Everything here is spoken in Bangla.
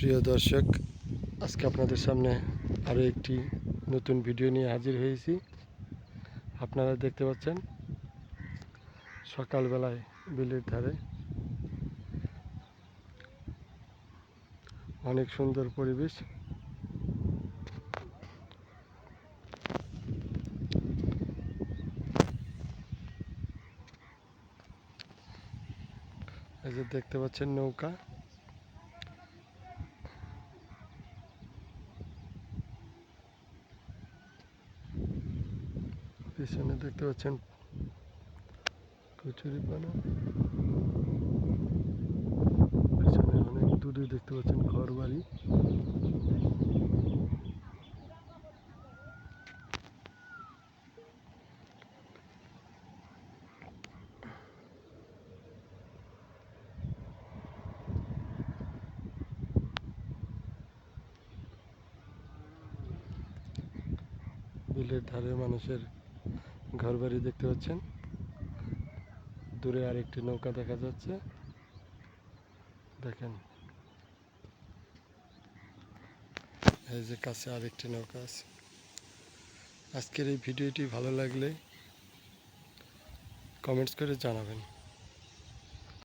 প্রিয় দর্শক, আজকে আপনাদের সামনে আরও একটি নতুন ভিডিও নিয়ে হাজির হয়েছি। আপনারা দেখতে পাচ্ছেন, সকালবেলায় বিলের ধারে অনেক সুন্দর পরিবেশ। এই যে দেখতে পাচ্ছেন নৌকা। পিছনে দেখতে পাচ্ছেন কচুরিপানা পিছনে অনেক দূরে দেখতে পাচ্ছেন ঘর বাড়ি বিলের ধারে মানুষের ঘর বাড়ি দেখতে পাচ্ছেন। দূরে আরেকটি নৌকা দেখা যাচ্ছে। দেখেন। এই যে কাছে আরেকটি নৌকা আছে। আজকের এই ভিডিওটি ভালো লাগলে কমেন্টস করে জানাবেন।